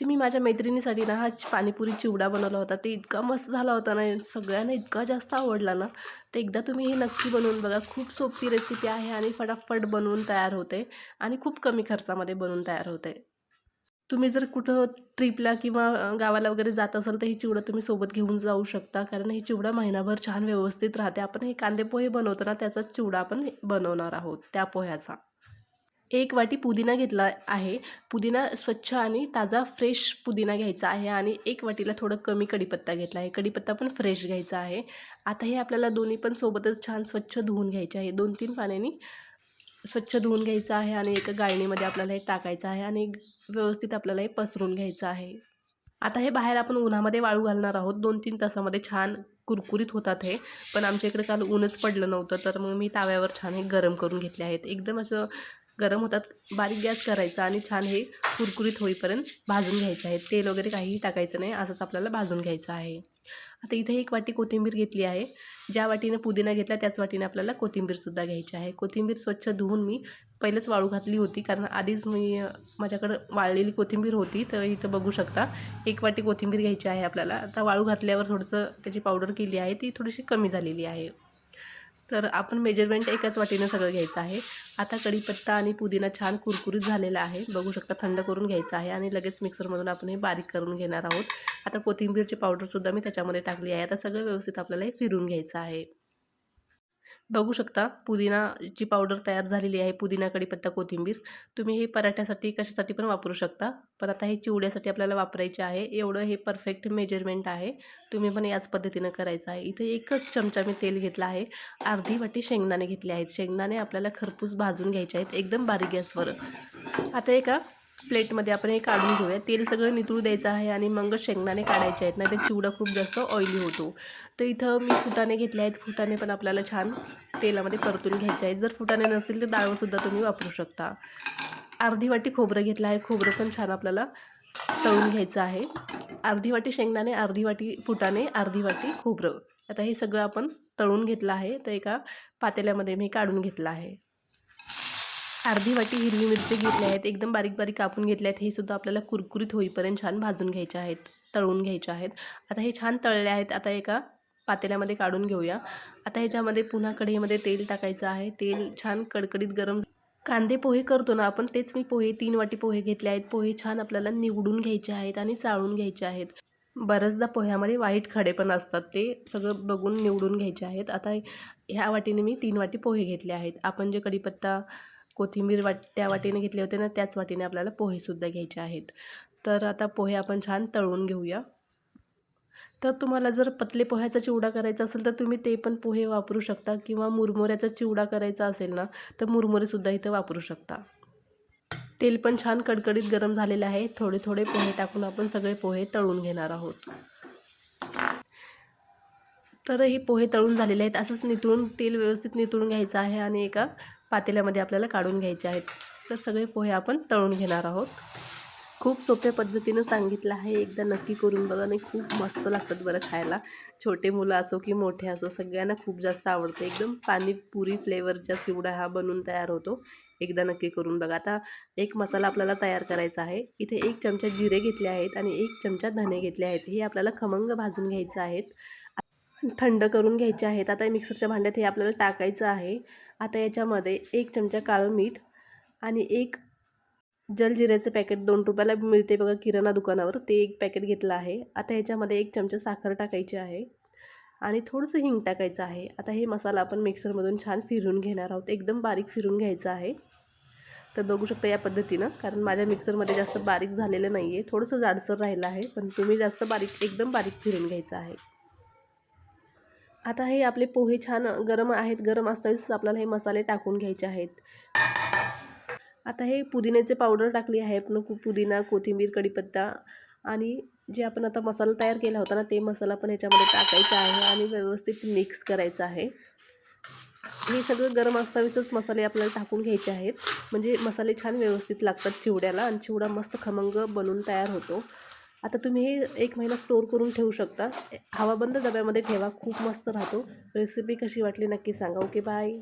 ते मी माझ्या मैत्रिणीसाठी ना हा पाणीपुरी चिवडा बनवला होता. ते इतका मस्त झाला होता ना सगळ्यांना इतका जास्त आवडला ना. तर एकदा तुम्ही हे नक्की बनवून बघा. खूप सोपी रेसिपी आहे आणि फटाफट बनवून तयार होते आणि खूप कमी खर्चामध्ये बनवून तयार होते. तुम्ही जर कुठं ट्रिपला किंवा गावाला वगैरे जात असाल तर ही चिवडा तुम्ही सोबत घेऊन जाऊ शकता. कारण ही चिवडा महिनाभर छान व्यवस्थित राहते. आपण हे कांदे पोहे बनवतो ना त्याचा चिवडा आपण बनवणार आहोत त्या पोह्याचा. एक वाटी पुदिना घेतला आहे. पुदिना स्वच्छ आणि ताजा फ्रेश पुदिना घ्यायचा आहे आणि एक वाटीला थोडं कमी कढीपत्ता घेतला आहे. कढीपत्ता पण फ्रेश घ्यायचा आहे. आता हे आपल्याला दोन्ही पण सोबतच छान स्वच्छ धुवून घ्यायचे आहे. दोन तीन पाण्याने स्वच्छ धुवून घ्यायचं आहे आणि एका गाळणीमध्ये आपल्याला हे टाकायचं आहे आणि व्यवस्थित आपल्याला हे पसरून घ्यायचं आहे. आता हे बाहेर आपण उन्हामध्ये वाळू घालणार आहोत. दोन तीन तासामध्ये छान कुरकुरीत होतात हे. पण आमच्या इकडे काल ऊनच पडलं नव्हतं तर मग मी ताव्यावर छान हे गरम करून घेतले आहेत. एकदम असं गरम होतात बारीक गॅस करायचा आणि छान हे कुरकुरीत होईपर्यंत भाजून घ्यायचं आहे. तेल वगैरे काहीही टाकायचं नाही असंच आपल्याला भाजून घ्यायचं आहे. आता इथे एक वाटी कोथिंबीर घेतली आहे. ज्या वाटीने पुदिना घेतला त्याच वाटीने आपल्याला कोथिंबीरसुद्धा घ्यायची आहे. कोथिंबीर स्वच्छ धुवून मी पहिलेच वाळू घातली होती कारण आधीच मी माझ्याकडं वाळलेली कोथिंबीर होती तर इथं बघू शकता एक वाटी कोथिंबीर घ्यायची आहे आपल्याला. आता वाळू घातल्यावर थोडंसं त्याची पावडर केली आहे ती थोडीशी कमी झालेली आहे. तर आपण मेजरमेंट एकाच वाटीनं सगळं घ्यायचं आहे. आता कढीपत्ता आणि पुदिना छान कुरकुरीत झालेला आहे. बघू शकता थंड करून घ्यायचं आहे आणि लगेच मिक्सरमधून आपण हे बारीक करून घेणार आहोत. आता कोथिंबीरची पावडरसुद्धा मी त्याच्यामध्ये टाकली आहे. आता सगळं व्यवस्थित आपल्याला हे फिरून घ्यायचं आहे. बघू शकता. पुदिनाची पावडर तयार झालेली आहे. पुदिना कढीपत्ता कोथिंबीर. तुम्ही हे पराठ्यासाठी कशासाठी पण वापरू शकता. पण आता हे चिवड्यासाठी आपल्याला वापरायचे आहे. एवढं हे परफेक्ट मेजरमेंट आहे. तुम्ही पण याच पद्धतीनं करायचं आहे. इथे एकच चमचा मी तेल घेतला आहे. अर्धी वाटी शेंगदाणे घेतले आहेत. शेंगदाणे आपल्याला खरपूस भाजून घ्यायचे आहेत. एकदम बारीक गॅसवर. आता एका प्लेटमध्ये आपण हे काढून घेऊया. तेल सगळं नितळू द्यायचं आहे आणि मग शेंगदाणे काढायचे आहेत. नाही तर चिवडा खूप जास्त ऑइली होतो. तर इथं मी फुटाणे घेतले आहेत. फुटाणे पण आपल्याला छान तेलामध्ये परतून घ्यायचे आहेत. जर फुटाणे नसतील तर डाळसुद्धा तुम्ही वापरू शकता. अर्धी वाटी खोबरं घेतलं आहे. खोबरं पण छान आपल्याला तळून घ्यायचं आहे. अर्धी वाटी शेंगदाणे अर्धी वाटी फुटाणे अर्धी वाटी खोबरं. आता हे सगळं आपण तळून घेतलं आहे. तर एका पातेल्यामध्ये मी काढून घेतलं आहे. अर्धी वाटी हिरवी मिरची घेतल्या आहेत. एकदम बारीक बारीक कापून घेतल्या आहेत. हे सुद्धा आपल्याला कुरकुरीत होईपर्यंत छान भाजून घ्यायचे आहेत. तळून घ्यायचे आहेत. आता हे छान तळले आहेत. आता एका पातेल्यामध्ये काढून घेऊया. आता ह्याच्यामध्ये पुन्हा कढईमध्ये तेल टाकायचं आहे. तेल छान कडकडीत गरम कांदे पोहे करतो ना आपण तेच मी पोहे तीन वाटी पोहे घेतले आहेत. पोहे छान आपल्याला निवडून घ्यायचे आहेत आणि चाळून घ्यायचे आहेत. बऱ्याचदा पोह्यामध्ये वाईट खडे पण असतात. ते सगळं बघून निवडून घ्यायचे आहेत. आता ह्या वाटीने मी तीन वाटी पोहे घेतले आहेत. आपण जे कढीपत्ता कोथिंबीर वाट त्या वाटीने घेतले होते ना त्याच वाटीने आपल्याला पोहेसुद्धा घ्यायचे आहेत. तर आता पोहे आपण छान तळून घेऊया. तर तुम्हाला जर पतले पोह्याचा चिवडा करायचा असेल तर तुम्ही ते पण पोहे वापरू शकता. किंवा मुरमुऱ्याचा चिवडा करायचा असेल ना तर मुरमुरेसुद्धा इथं वापरू शकता. तेल पण छान कडकडीत गरम झालेलं आहे. थोडे थोडे पोहे टाकून आपण सगळे पोहे तळून घेणार आहोत. तर हे पोहे तळून झालेले आहेत. असंच नितळून तेल व्यवस्थित नितळून घ्यायचं आहे आणि एका पातेल्यामध्ये आपल्याला काढून घ्यायचे आहेत. तर सगळे पोहे आपण तळून घेणार आहोत. खूप सोप्या पद्धतीनं सांगितलं आहे. एकदा नक्की करून बघा आणि खूप मस्त लागतात बरं खायला. छोटे मुलं असो की मोठे असो सगळ्यांना खूप जास्त आवडतं. एकदम पाणीपुरी फ्लेवरचा चिवडा हा बनून तयार होतो. एकदा नक्की करून बघा. आता एक मसाला आपल्याला तयार करायचा आहे. इथे एक चमचा जिरे घेतले आहेत आणि एक चमचा धने घेतले आहेत. हे आपल्याला खमंग भाजून घ्यायचं आहेत. थंड करून घ्यायचे आहेत. आता मिक्सरच्या भांड्यात हे आपल्याला टाकायचं आहे. आता याच्यामध्ये एक चमचा काळं मीठ आणि एक जलजिऱ्याचं पॅकेट दोन रुपयाला मिळते बघा किराणा दुकानावर. ते एक पॅकेट घेतलं आहे. आता याच्यामध्ये एक चमचा साखर टाकायची आहे आणि थोडंसं हिंग टाकायचं आहे. आता हे मसाला आपण मिक्सरमधून छान फिरून घेणार आहोत. एकदम बारीक फिरून घ्यायचं आहे. तर बघू शकता या पद्धतीनं कारण माझ्या मिक्सरमध्ये जास्त बारीक झालेलं नाही आहे थोडंसं जाडसर राहिलं आहे पण तुम्ही जास्त बारीक एकदम बारीक फिरून घ्यायचं आहे. आता हे आपले पोहे छान गरम आहेत गरम असतानाच आपल्याला हे मसाले टाकून घ्यायचे आहेत. आता हे पुदिन्याचे पावडर टाकली आहे आपण कु पुदिना कोथिंबीर कढीपत्ता आणि जे आपण आता मसाला तयार केला होता ना ते मसाला पण ह्याच्यामध्ये टाकायचा आहे आणि व्यवस्थित मिक्स करायचं आहे. हे सगळं गरम असतावीसच मसाले आपल्याला टाकून घ्यायचे आहेत. म्हणजे मसाले छान व्यवस्थित लागतात चिवड्याला आणि चिवडा मस्त खमंग बनून तयार होतो. आता तुम्ही हे एक महिना स्टोर करून ठेवू शकता. हवाबंद डब्यामध्ये ठेवा खूप मस्त राहतो. रेसिपी कशी वाटली नक्की सांगा. Okay bye